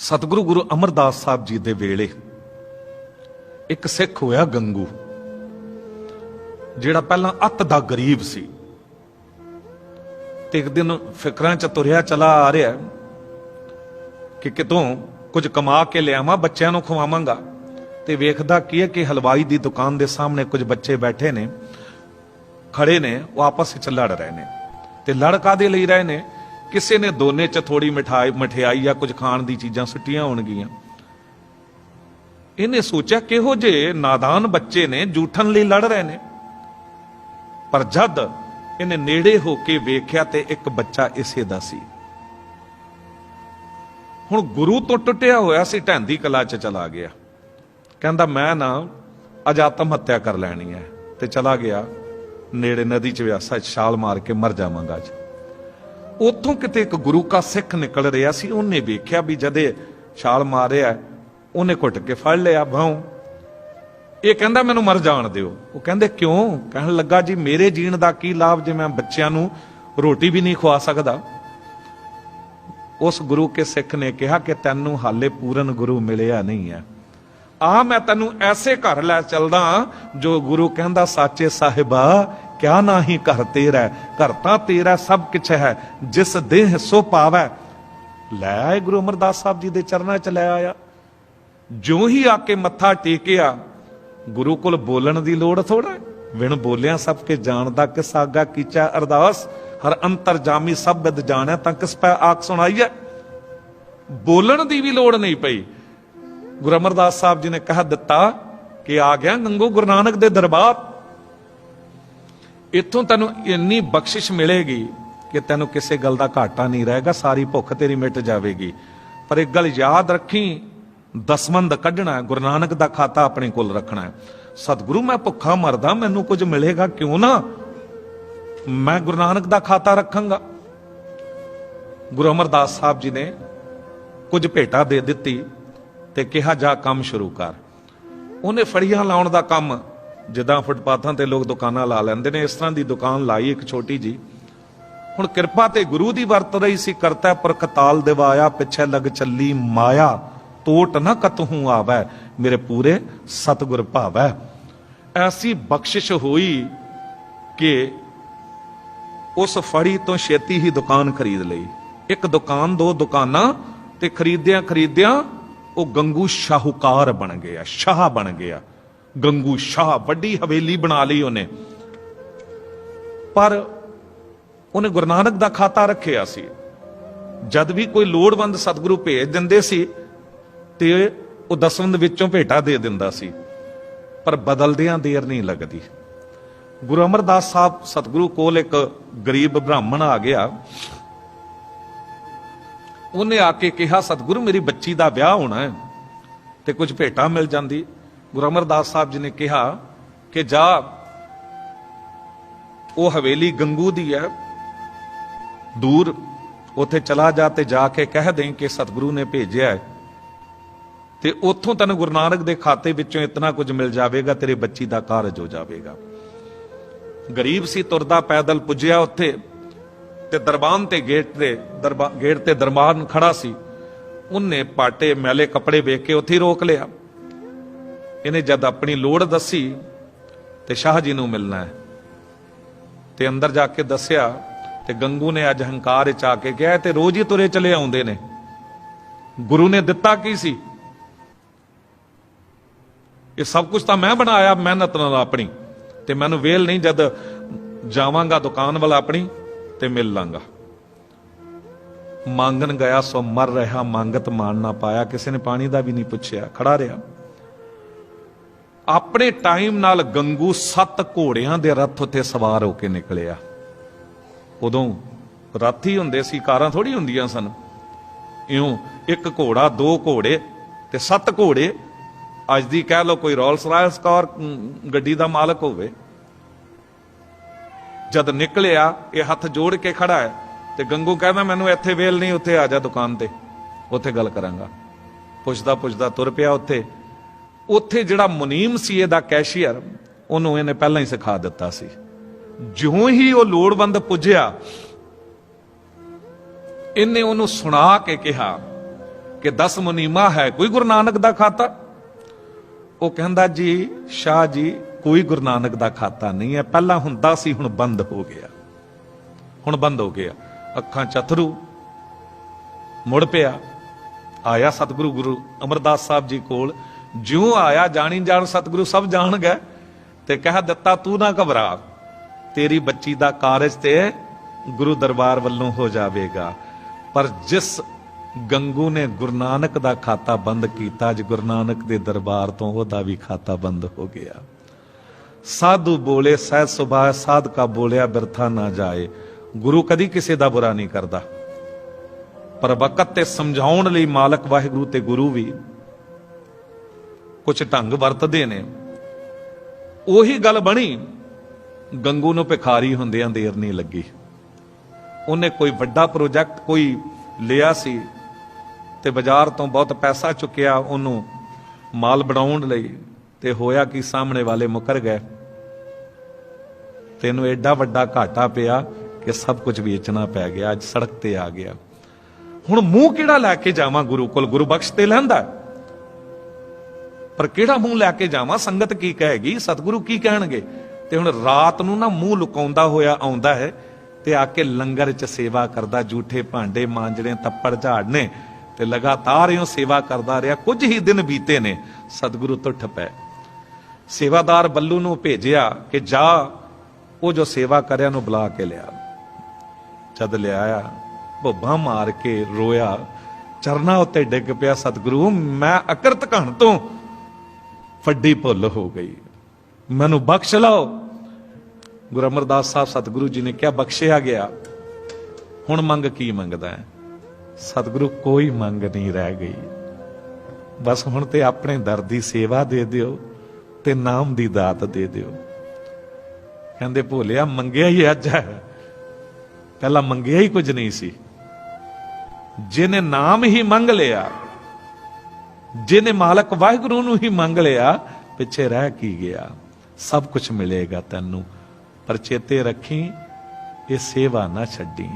ਸਤਿਗੁਰੂ ਗੁਰੂ ਅਮਰਦਾਸ ਸਾਹਿਬ ਜੀ ਦੇ ਵੇਲੇ ਇੱਕ ਸਿੱਖ ਹੋਇਆ ਗੰਗੂ, ਜਿਹੜਾ ਪਹਿਲਾਂ ਅੱਤ ਦਾ ਗਰੀਬ ਸੀ। ਤੇ ਇੱਕ ਦਿਨ ਫਿਕਰਾਂ ਚ ਤੁਰਿਆ ਚਲਾ ਆ ਰਿਹਾ ਕਿ ਕਿਤੋਂ ਕੁਝ ਕਮਾ ਕੇ ਲਿਆਵਾਂ, ਬੱਚਿਆਂ ਨੂੰ ਖਵਾਵਾਂਗਾ। ਤੇ ਵੇਖਦਾ ਕੀ ਹੈ ਕਿ ਹਲਵਾਈ ਦੀ ਦੁਕਾਨ ਦੇ ਸਾਹਮਣੇ ਕੁਝ ਬੱਚੇ ਬੈਠੇ ਨੇ, ਖੜੇ ਨੇ, ਉਹ ਆਪਸ ਵਿੱਚ ਲੜ ਰਹੇ ਨੇ। ਤੇ ਲੜ ਕਾਦੇ ਲਈ ਰਹੇ ਨੇ ਕਿਸੇ ਨੇ ਦੋਨੇ ਚ ਥੋੜੀ ਮਠਾਈ, ਮਠਿਆਈ ਜਾਂ ਕੁਝ ਖਾਣ ਦੀ ਚੀਜ਼ਾਂ ਸੁੱਟੀਆਂ ਹੋਣਗੀਆਂ। ਇਹਨੇ ਸੋਚਿਆ ਕਿਹੋ ਜੇ ਨਾਦਾਨ ਬੱਚੇ ਨੇ, ਜੂਠਣ ਲਈ ਲੜ ਰਹੇ ਨੇ। ਪਰ ਜਦ ਇਹਨੇ ਨੇੜੇ ਹੋ ਕੇ ਵੇਖਿਆ ਤੇ ਇੱਕ ਬੱਚਾ ਇਸੇ ਦਾ ਸੀ। ਹੁਣ ਗੁਰੂ ਤੋਂ ਟੁੱਟਿਆ ਹੋਇਆ ਸੀ ਢੈਂਦੀ ਕਲਾ ਚ ਚਲਾ ਗਿਆ। ਕਹਿੰਦਾ, ਮੈਂ ਨਾ ਅਜਾਤਮ ਹੱਤਿਆ ਕਰ ਲੈਣੀ ਹੈ ਤੇ ਚਲਾ ਗਿਆ ਨੇੜੇ ਨਦੀ ਚ ਵਿਆਸਾ ਚ ਛਾਲ ਮਾਰ ਕੇ ਮਰ ਜਾਵਾਂਗਾ ਅੱਜ। ਉੱਥੋਂ ਕਿਤੇ ਇੱਕ ਗੁਰੂ ਕਾ ਸਿੱਖ ਨਿਕਲ ਰਿਹਾ ਸੀ, ਉਹਨੇ ਵੇਖਿਆ ਵੀ ਜਦੇ ਛਾਲ ਮਾਰਿਆ, ਉਹਨੇ ਘੁੱਟ ਕੇ ਫੜ ਲਿਆ ਬਾਹੋਂ। ਇਹ ਕਹਿੰਦਾ, ਮੈਨੂੰ ਮਰ ਜਾਣ ਦਿਓ। ਉਹ ਕਹਿੰਦੇ, ਕਿਉਂ? ਕਹਿਣ ਲੱਗਾ, ਜੀ, ਮੇਰੇ ਜੀਣ ਦਾ ਕੀ ਲਾਭ ਜੇ ਮੈਂ ਬੱਚਿਆਂ ਨੂੰ ਰੋਟੀ ਵੀ ਨਹੀਂ ਖਵਾ ਸਕਦਾ? ਉਸ ਗੁਰੂ ਕੇ ਸਿੱਖ ਨੇ ਕਿਹਾ ਕਿ ਤੈਨੂੰ ਹਾਲੇ ਪੂਰਨ ਗੁਰੂ ਮਿਲਿਆ ਨਹੀਂ ਹੈ। ਆ ਮੈਂ ਤੈਨੂੰ ਐਸੇ ਘਰ ਲੈ ਚੱਲਦਾ ਜੋ ਗੁਰੂ ਕਹਿੰਦਾ, ਸਾਚੇ ਸਾਹਿਬਾ ਕਿਆ ਨਾਹੀ ਘਰ ਤੇਰਾ ਘਰ ਤਾਂ ਤੇਰਾ ਸਭ ਕੁਛ ਹੈ। ਜਿਸ ਦੇਹ ਸੋ ਪਾਵੈ। ਲੈ ਆਏ ਗੁਰੂ ਅਮਰਦਾਸ ਸਾਹਿਬ ਜੀ ਦੇ ਚਰਨਾਂ 'ਚ ਲੈ ਆਇਆ। ਜਿਉਂ ਹੀ ਆ ਕੇ ਮੱਥਾ ਟੇਕਿਆ, ਗੁਰੂ ਕੋਲ ਬੋਲਣ ਦੀ ਲੋੜ ਥੋੜਾ ਵਿਣ ਬੋਲਿਆ ਸਭ ਕੇ ਜਾਣਦਾ ਕਿ ਸਾਗਾ ਕੀਚਾ ਅਰਦਾਸ। ਹਰ ਅੰਤਰ ਜਾਮੀ ਸਭ ਬਿਦ ਜਾਣਿਆ ਤਾਂ ਕਿਸ ਪੈ ਆਖ ਸੁਣਾਈਐ। ਬੋਲਣ ਦੀ ਵੀ ਲੋੜ ਨਹੀਂ ਪਈ। ਗੁਰੂ ਅਮਰਦਾਸ ਸਾਹਿਬ ਜੀ ਨੇ ਕਹਿ ਦਿੱਤਾ ਕਿ ਆ ਗਿਆ ਗੰਗੂ ਗੁਰੂ ਨਾਨਕ ਦੇ ਦਰਬਾਰ। ਇੱਥੋਂ ਤੈਨੂੰ ਇੰਨੀ ਬਖਸ਼ਿਸ਼ ਮਿਲੇਗੀ ਕਿ ਤੈਨੂੰ ਕਿਸੇ ਗੱਲ ਦਾ ਘਾਟਾ ਨਹੀਂ ਰਹੇਗਾ ਸਾਰੀ ਭੁੱਖ ਤੇਰੀ ਮਿਟ ਜਾਵੇਗੀ। ਪਰ ਇੱਕ ਗੱਲ ਯਾਦ ਰੱਖੀ ਦਸਮੰਦ ਕੱਢਣਾ ਹੈ, ਗੁਰੂ ਨਾਨਕ ਦਾ ਖਾਤਾ ਆਪਣੇ ਕੋਲ ਰੱਖਣਾ ਹੈ। ਸਤਿਗੁਰੂ ਮੈਂ ਭੁੱਖਾ ਮਰਦਾ ਮੈਨੂੰ ਕੁਝ ਮਿਲੇਗਾ ਕਿਉਂ ਨਾ? ਮੈਂ ਗੁਰੂ ਨਾਨਕ ਦਾ ਖਾਤਾ ਰੱਖਾਂਗਾ। ਗੁਰੂ ਅਮਰਦਾਸ ਸਾਹਿਬ ਜੀ ਨੇ ਕੁਝ ਭੇਟਾ ਦੇ ਦਿੱਤੀ ਤੇ ਕਿਹਾ ਜਾ ਕੰਮ ਸ਼ੁਰੂ ਕਰ। ਉਹਨੇ ਫੜੀਆਂ ਲਾਉਣ ਦਾ ਕੰਮ ਜਿੱਦਾਂ ਫੁੱਟਪਾਥਾਂ ਤੇ ਲੋਕ ਦੁਕਾਨਾਂ ਲਾ ਲੈਂਦੇ ਨੇ, ਇਸ ਤਰ੍ਹਾਂ ਦੀ ਦੁਕਾਨ ਲਾਈ ਇੱਕ ਛੋਟੀ ਜੀ ਹੁਣ ਕਿਰਪਾ ਤੇ ਗੁਰੂ ਦੀ ਵਰਤ ਰਹੀ ਸੀ, ਕਰਤਾ ਪੁਰਖ ਦਿਵਾਇਆ, ਪਿੱਛੇ ਲਗ ਚੱਲੀ ਮਾਇਆ। ਟੋਟ ਨਾ ਕਤਹੂ ਆਵੈ, ਮੇਰੇ ਪੂਰੇ ਸਤਿਗੁਰ ਭਾਵੈ। ਐਸੀ ਬਖਸ਼ਿਸ਼ ਹੋਈ ਕਿ ਉਸ ਫੜੀ ਤੋਂ ਛੇਤੀ ਹੀ ਦੁਕਾਨ ਖਰੀਦ ਲਈ। ਇੱਕ ਦੁਕਾਨ, ਦੋ ਦੁਕਾਨਾਂ ਤੇ ਖਰੀਦਿਆਂ ਖਰੀਦਿਆਂ ਉਹ ਗੰਗੂ ਸ਼ਾਹੂਕਾਰ ਬਣ ਗਿਆ, ਸ਼ਾਹ ਬਣ ਗਿਆ। ਗੰਗੂ ਸ਼ਾਹ ਵੱਡੀ ਹਵੇਲੀ ਬਣਾ ਲਈ ਉਹਨੇ। ਪਰ ਉਹਨੇ ਗੁਰੂ ਨਾਨਕ ਦਾ ਖਾਤਾ ਰੱਖਿਆ ਸੀ। ਜਦ ਵੀ ਕੋਈ ਲੋੜਵੰਦ ਸਤਿਗੁਰੂ ਭੇਜ ਦਿੰਦੇ ਸੀ, ਤੇ ਉਹ ਦਸਵੰਦ ਵਿੱਚੋਂ ਭੇਟਾ ਦੇ ਦਿੰਦਾ ਸੀ। ਪਰ ਬਦਲਦਿਆਂ ਦੇਰ ਨਹੀਂ ਲੱਗਦੀ। ਗੁਰੂ ਅਮਰਦਾਸ ਸਾਹਿਬ ਸਤਿਗੁਰੂ ਕੋਲ ਇੱਕ ਗਰੀਬ ਬ੍ਰਾਹਮਣ ਆ ਗਿਆ। ਉਹਨੇ ਆ ਕੇ ਕਿਹਾ, ਸਤਿਗੁਰੂ, ਮੇਰੀ ਬੱਚੀ ਦਾ ਵਿਆਹ ਹੋਣਾ ਹੈ ਤੇ ਕੁਝ ਭੇਟਾ ਮਿਲ ਜਾਂਦੀ। ਗੁਰੂ ਅਮਰਦਾਸ ਸਾਹਿਬ ਜੀ ਨੇ ਕਿਹਾ ਕਿ ਜਾ, ਉਹ ਹਵੇਲੀ ਗੰਗੂ ਦੀ ਹੈ, ਦੂਰ ਉੱਥੇ ਚਲਾ ਜਾ ਤੇ ਜਾ ਕੇ ਕਹਿ ਦੇ ਕਿ ਸਤਿਗੁਰੂ ਨੇ ਭੇਜਿਆ ਹੈ ਤੇ ਉੱਥੋਂ ਤੈਨੂੰ ਗੁਰੂ ਨਾਨਕ ਦੇ ਖਾਤੇ ਵਿੱਚੋਂ ਇਤਨਾ ਕੁਝ ਮਿਲ ਜਾਵੇਗਾ, ਤੇਰੇ ਬੱਚੀ ਦਾ ਕਾਰਜ ਹੋ ਜਾਵੇਗਾ। ਗਰੀਬ ਸੀ, ਤੁਰਦਾ ਪੈਦਲ ਪੁੱਜਿਆ ਉੱਥੇ ਤੇ ਦਰਬਾਨ ਤੇ ਗੇਟ ਤੇ ਦਰਬਾਨ ਗੇਟ ਤੇ ਦਰਬਾਨ ਖੜਾ ਸੀ। ਉਹਨੇ ਪਾਟੇ, ਮੈਲੇ ਕੱਪੜੇ ਵੇਖ ਕੇ ਉੱਥੇ ਹੀ ਰੋਕ ਲਿਆ। ਇਹਨੇ ਜਦ ਆਪਣੀ ਲੋੜ ਦੱਸੀ ਤੇ ਸ਼ਾਹ ਜੀ ਨੂੰ ਮਿਲਣਾ ਹੈ। ਤੇ ਅੰਦਰ ਜਾ ਕੇ ਦੱਸਿਆ ਤੇ ਗੰਗੂ ਨੇ ਅੱਜ ਹੰਕਾਰ ਵਿੱਚ ਆ ਕੇ ਕਿਹਾ, ਤੇ ਰੋਜ਼ ਹੀ ਤੁਰੇ ਚਲੇ ਆਉਂਦੇ ਨੇ। ਗੁਰੂ ਨੇ ਦਿੱਤਾ ਕੀ ਸੀ? ਇਹ ਸਭ ਕੁਝ ਤਾਂ ਮੈਂ ਬਣਾਇਆ, ਮਿਹਨਤ ਨਾਲ ਆਪਣੀ। ਤੇ ਮੈਨੂੰ ਵੇਲ ਨਹੀਂ ਜਦ ਜਾਵਾਂਗਾ ਦੁਕਾਨ ਵਾਲਾ ਆਪਣੀ ਤੇ ਮਿਲ ਲਾਂਗਾ। ਮੰਗਣ ਗਿਆ ਸੋ ਮਰ ਰਿਹਾ, ਮੰਗਤ ਮਾਣ ਨਾ ਪਾਇਆ, ਕਿਸੇ ਨੇ ਪਾਣੀ ਦਾ ਵੀ ਨਹੀਂ ਪੁੱਛਿਆ, ਖੜਾ ਰਿਹਾ। ਆਪਣੇ ਟਾਈਮ ਨਾਲ ਗੰਗੂ ਸੱਤ ਘੋੜਿਆਂ ਦੇ ਰੱਥ ਉੱਤੇ ਸਵਾਰ ਹੋ ਕੇ ਨਿਕਲਿਆ। ਉਦੋਂ ਰਾਥੀ ਹੁੰਦੇ ਸੀ, ਕਾਰਾਂ ਥੋੜੀ ਹੁੰਦੀਆਂ ਸਨ। ਇਉਂ ਇੱਕ ਘੋੜਾ, ਦੋ ਘੋੜੇ ਤੇ ਸੱਤ ਘੋੜੇ। ਅੱਜ ਦੀ ਕਹਿ ਲਓ ਕੋਈ ਰੋਲਸ ਰਾਇਲਸ ਕਾਰ ਗੱਡੀ ਦਾ ਮਾਲਕ ਹੋਵੇ। ਜਦ ਨਿਕਲਿਆ, ਇਹ ਹੱਥ ਜੋੜ ਕੇ ਖੜਾ ਹੈ ਤੇ ਗੰਗੂ ਕਹਿੰਦਾ, ਮੈਨੂੰ ਇੱਥੇ ਵੇਲ ਨਹੀਂ, ਉੱਥੇ ਆ ਜਾ ਦੁਕਾਨ ਤੇ। ਉੱਥੇ ਗੱਲ ਕਰਾਂਗਾ। ਪੁੱਛਦਾ ਪੁੱਛਦਾ ਤੁਰ ਪਿਆ ਉੱਥੇ। ਉੱਥੇ ਜਿਹੜਾ ਮੁਨੀਮ ਸੀ ਇਹਦਾ ਕੈਸ਼ੀਅਰ, ਉਹਨੂੰ ਇਹਨੇ ਪਹਿਲਾਂ ਹੀ ਸਿਖਾ ਦਿੱਤਾ ਸੀ। ਜਿਉਂ ਹੀ ਉਹ ਲੋੜਵੰਦ ਪੁੱਜਿਆ, ਇਹਨੇ ਉਹਨੂੰ ਸੁਣਾ ਕੇ ਕਿਹਾ ਕਿ 10 ਮੁਨੀਮਾ, ਹੈ ਕੋਈ ਗੁਰੂ ਨਾਨਕ ਦਾ ਖਾਤਾ? ਉਹ ਕਹਿੰਦਾ, ਜੀ, ਸ਼ਾਹ ਜੀ, ਕੋਈ ਗੁਰੂ ਨਾਨਕ ਦਾ ਖਾਤਾ ਨਹੀਂ ਹੈ। ਪਹਿਲਾਂ ਹੁੰਦਾ ਸੀ, ਹੁਣ ਬੰਦ ਹੋ ਗਿਆ। ਹੁਣ ਬੰਦ ਹੋ ਗਿਆ। ਅੱਖਾਂ ਚਤਰੂ ਮੁੜ ਪਿਆ। ਆਇਆ ਸਤਿਗੁਰੂ ਗੁਰੂ ਅਮਰਦਾਸ ਸਾਹਿਬ ਜੀ ਕੋਲ। ਜਿਉ ਆਇਆ ਜਾਣੀ ਜਾਣ, ਸਤਿਗੁਰੂ ਸਭ ਜਾਣ ਗਏ ਤੇ ਕਹਿ ਦਿੱਤਾ, ਤੂੰ ਨਾ ਘਬਰਾ। ਤੇਰੀ ਬੱਚੀ ਦਾ ਕਾਰਜ ਤੇ ਗੁਰੂ ਦਰਬਾਰ ਵੱਲੋਂ ਹੋ ਜਾਵੇਗਾ। ਪਰ ਜਿਸ ਗੰਗੂ ਨੇ ਗੁਰੂ ਨਾਨਕ ਦਾ ਖਾਤਾ ਬੰਦ ਕੀਤਾ, ਅੱਜ ਗੁਰੂ ਨਾਨਕ ਦੇ ਦਰਬਾਰ ਤੋਂ ਉਹਦਾ ਵੀ ਖਾਤਾ ਬੰਦ ਹੋ ਗਿਆ। ਸਾਧੂ ਬੋਲੇ ਸਹਿ ਸੁਭਾ ਸਾਧਕਾ ਬੋਲਿਆ, ਬਿਰਥਾ ਨਾ ਜਾਏ। ਗੁਰੂ ਕਦੀ ਕਿਸੇ ਦਾ ਬੁਰਾ ਨਹੀਂ ਕਰਦਾ। ਪਰ ਵਕਤ ਤੇ ਸਮਝਾਉਣ ਲਈ ਮਾਲਕ ਵਾਹਿਗੁਰੂ ਤੇ ਗੁਰੂ ਵੀ ਕੁਝ ਢੰਗ ਵਰਤਦੇ ਨੇ। ਉਹੀ ਗੱਲ ਬਣੀ। ਗੰਗੂ ਨੂੰ ਭਿਖਾਰੀ ਹੁੰਦਿਆਂ ਦੇਰ ਨਹੀਂ ਲੱਗੀ। ਉਹਨੇ ਕੋਈ ਵੱਡਾ ਪ੍ਰੋਜੈਕਟ ਕੋਈ ਲਿਆ ਸੀ ਤੇ ਬਾਜ਼ਾਰ ਤੋਂ ਬਹੁਤ ਪੈਸਾ ਚੁੱਕਿਆ ਉਹਨੂੰ ਮਾਲ ਬਣਾਉਣ ਲਈ ਤੇ ਹੋਇਆ ਕਿ ਸਾਹਮਣੇ ਵਾਲੇ ਮੁਕਰ ਗਏ। ਤੈਨੂੰ ਐਡਾ ਵੱਡਾ ਘਾਟਾ ਪਿਆ ਕਿ ਸਭ ਕੁਝ ਵੇਚਣਾ ਪੈ ਗਿਆ, ਅੱਜ ਸੜਕ ਤੇ ਆ ਗਿਆ। ਹੁਣ ਮੂੰਹ ਕਿਹੜਾ ਲੈ ਕੇ ਜਾਵਾਂ ਗੁਰੂ ਕੋਲ? ਗੁਰੂ ਬਖਸ਼ ਤੇ ਲੈਂਦਾ? ਪਰ ਕਿਹੜਾ ਮੂੰਹ ਲੈ ਕੇ ਜਾਵਾਂ? ਸੰਗਤ ਕੀ ਕਹੇਗੀ? ਸਤਿਗੁਰੂ ਕੀ ਕਹਿਣਗੇ? ਤੇ ਹੁਣ ਰਾਤ ਨੂੰ ਨਾ ਮੂੰਹ ਲੁਕਾਉਂਦਾ ਹੋਇਆ ਆਉਂਦਾ ਹੈ ਤੇ ਆ ਕੇ ਲੰਗਰ 'ਚ ਸੇਵਾ ਕਰਦਾ ਝੂਠੇ ਭਾਂਡੇ ਮਾਂਜਣੇ, ਤੱਪੜ ਝਾੜਨੇ ਤੇ ਲਗਾਤਾਰ ਇਉਂ ਸੇਵਾ ਕਰਦਾ ਰਿਹਾ। ਕੁਝ ਹੀ ਦਿਨ ਬੀਤੇ ਨੇ, ਸਤਿਗੁਰੂ ਟੁੱਟ ਪਏ ਸੇਵਾਦਾਰ ਬੱਲੂ ਨੂੰ ਭੇਜਿਆ ਕਿ ਜਾ, ਉਹ ਜੋ ਸੇਵਾ ਕਰਿਆ ਨੂੰ ਬੁਲਾ ਕੇ ਲਿਆ। ਜਦ ਲਿਆਇਆ ਭੁੱਬਾਂ ਮਾਰ ਕੇ ਰੋਇਆ, ਚਰਨਾ ਉੱਤੇ ਡਿੱਗ ਪਿਆ ਸਤਿਗੁਰੂ, ਮੈਂ ਅਕਰਤ ਘਣ ਤੋਂ ਵੱਡੀ ਭੁੱਲ ਹੋ ਗਈ। ਮੈਨੂੰ ਬਖਸ਼ ਲਓ। ਗੁਰੂ ਅਮਰਦਾਸ ਸਾਹਿਬ, ਸਤਿਗੁਰੂ ਜੀ ਨੇ ਕਿਹਾ, ਬਖਸ਼ਿਆ ਗਿਆ। ਹੁਣ ਮੰਗ ਕੀ ਮੰਗਦਾ ਹੈ? ਸਤਿਗੁਰੂ ਕੋਈ ਮੰਗ ਨਹੀਂ ਰਹਿ ਗਈ। ਬਸ ਹੁਣ ਤੇ ਆਪਣੇ ਦਰ ਦੀ ਸੇਵਾ ਦੇ ਦਿਓ ਤੇ ਨਾਮ ਦੀ ਦਾਤ ਦੇ ਦਿਓ। ਕਹਿੰਦੇ, ਭੋਲਿਆ, ਮੰਗਿਆ ਹੀ ਅੱਜ ਹੈ। ਪਹਿਲਾਂ ਮੰਗਿਆ ਹੀ ਕੁਝ ਨਹੀਂ ਸੀ। ਜਿਹਨੇ ਨਾਮ ਹੀ ਮੰਗ ਲਿਆ ਜਿਹਨੇ ਮਾਲਕ ਵਾਹਿਗੁਰੂ ਨੂੰ ਹੀ ਮੰਗ ਲਿਆ, ਪਿੱਛੇ ਰਹਿ ਕੀ ਗਿਆ? ਸਭ ਕੁਝ ਮਿਲੇਗਾ ਤੈਨੂੰ, ਪਰ ਚੇਤੇ ਰੱਖੀ, ਇਹ ਸੇਵਾ ਨਾ ਛੱਡੀ।